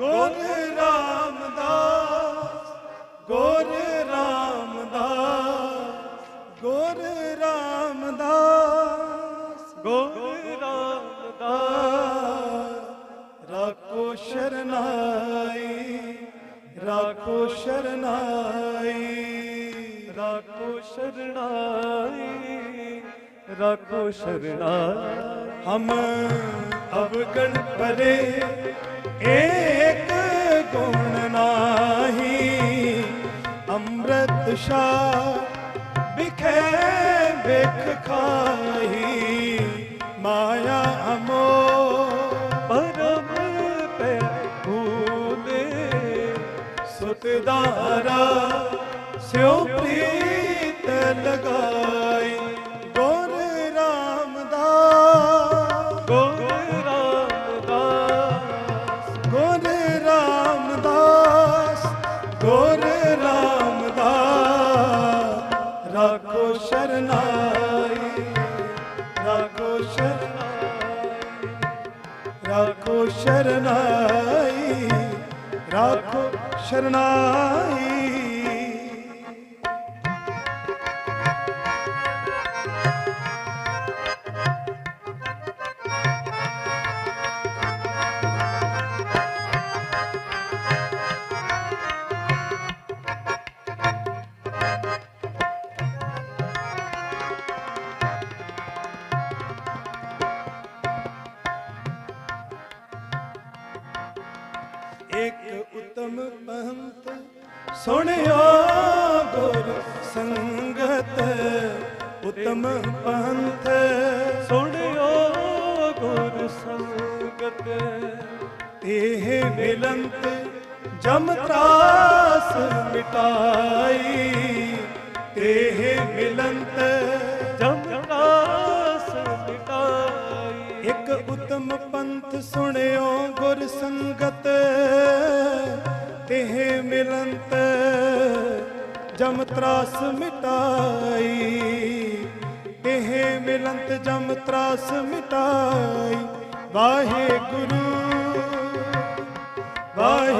ਗੁਰ ਰਾਮਦਾਸ ਗੁਰ ਰਾਮਦਾਸ ਗੁਰ ਰਾਮਦਾਸ ਗੁਰ ਰਾਮਦਾਸ। ਰਾਖੋ ਸ਼ਰਨਾਈ ਰਾਖੋ ਸ਼ਰਨਾਈ, ਰਾਖੋ ਸ਼ਰਣਾਈ ਰਾਖੋ ਸ਼ਰਣਾਈ ਹਮ ਅਵਗਣ ਪਰੇ ਏਕ ਗੁਣ ਨਾਹੀ, ਅੰਮ੍ਰਿਤ ਸ਼ਾ ਵਿਖੇ ਵਿਖ ਖਾਹੀ, ਮਾਇਆ ਅਮੋ ਪਰਮ ਪੈ ਭੂਲੇ ਸੁਤਦਾਰਾ, ਸਿਉ ਪ੍ਰੀਤ ਰਾਖੋ ਸ਼ਰਨਾਈ ਰਾਖੋ ਸ਼ਰਨਾਈ ਰਾਖੋ ਸ਼ਰਨਾਈ ਰਾਖੋ ਸ਼ਰਨਾਈ। ਇੱਕ ਪੰਥ ਸੁਣਿਓ ਗੁਰ ਸੰਗਤ, ਉਤਮ ਪੰਥ ਸੁਣਿਓ ਗੁਰ ਸੰਗਤ। ਇਹ ਮਿਲੰਤ ਜਮ ਤਰਾਸ ਮਿਟਾਈ, ਇਹ ਮਿਲੰਤ ਇੱਕ ਉਤਮ ਪੰਥ ਸੁਣਿਓ ਗੁਰ ਸੰਗਤ, ਤਿਹ ਮਿਲੰਤ ਜਮ ਤਰਾਸ ਮਿਟਾਈ। ਤਿਹ ਮਿਲੰਤ ਜਮ ਤਰਾਸ ਮਿਟਾਈ। ਵਾਹਿਗੁਰੂ ਵਾਹਿ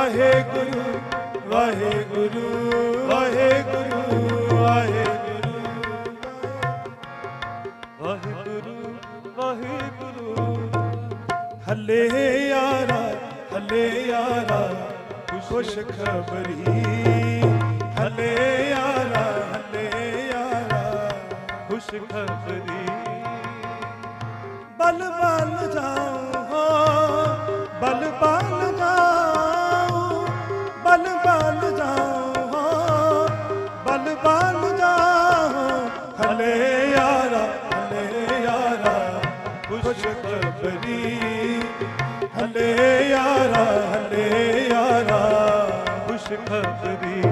ਵਾਹਿਗੁਰੂ ਵਾਹਿਗੁਰੂ ਵਾਹਿਗੁਰੂ ਵਾਹਿਗੁਰੂ ਵਾਹਿਗੁਰੂ। ਵਾਹਿਗੁਰੂ ਹੱਲੇ ਯਾਰਾ ਹੱਲੇ ਯਾਰਾ ਖੁਸ਼ ਖਬਰੀ। ਖੁਸ਼ ਖਬਰੀ ਹਲੇ ਯਾਰਾ ਹਲੇ ਯਾਰਾ ਖੁਸ਼ ਖਬਰੀ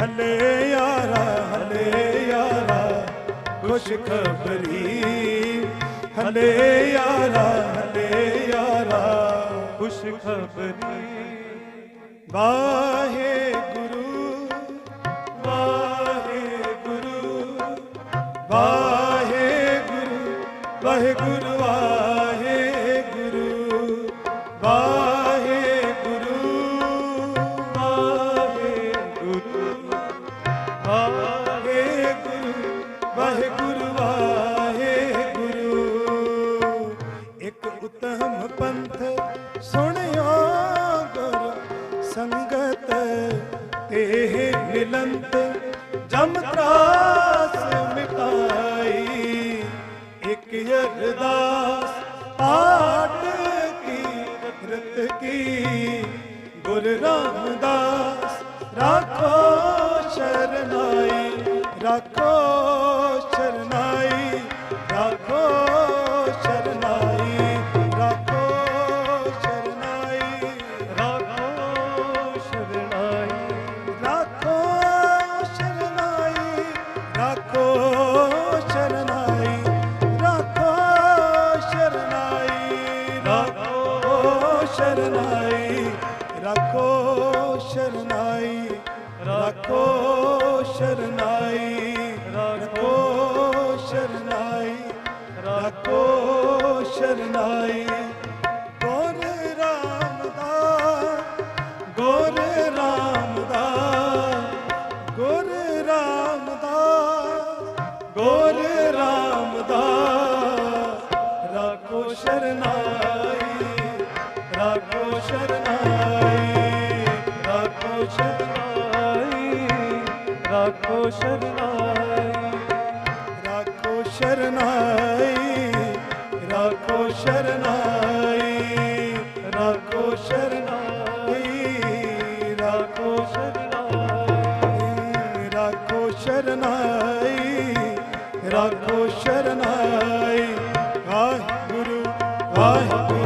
ਹਲੇ ਯਾਰਾ ਹਲੇ ਯਾਰਾ ਖੁਸ਼ ਖਬਰੀ ਹਲੇ ਯਾਰਾ ਹਲੇ ਯਾਰਾ ਖੁਸ਼ ਖਬਰੀ ਵਾਹਿਗੁਰੂ ਵਾਹਿਗੁਰੂ ਵਾਹਿਗੁਰੂ ਵਾਹਿਗੁਰੂ ਵਾਹਿਗੁਰੂ ਵਾਹਿਗੁਰੂ ਵਾਹਿਗੁਰੂ ਵਾਹਿਗੁਰੂ ਵਾਹਿਗੁਰੂ ਵਾਹਿਗੁਰੂ। ਇੱਕ ਉਤਮ ਪੰਥ ਗੁਰ ਰਾਮਦਾਸ ਰਾਖੋ ਸ਼ਰਨਾਈ ਰਾਖੋ ਰਾਖੋ ਸ਼ਰਨਾਈ ਰਾਖੋ ਸ਼ਰਨਾਈ ਰਾਖੋ ਸ਼ਰਨਾਈ ਰਾਖੋ ਸ਼ਰਨਾਈ। ਰਾਖੋ ਸ਼ਰਣਾਈ ਰਾਖੋ ਸ਼ਰਨਾਈ ਰਾਖੋ ਸ਼ਰਨਾਈ ਰਾਖੋ ਸ਼ਰਨਾਈ ਰਾਖੋ ਸ਼ਰਨਾਈ ਰਾਖੋ ਸ਼ਰਨਾਈ ਰਾਖੋ ਸ਼ਰਨਾਈ। ਵਾਹਿਗੁਰੂ ਵਾਹਿਗੁਰੂ ਵਾਹਿਗੁਰੂ।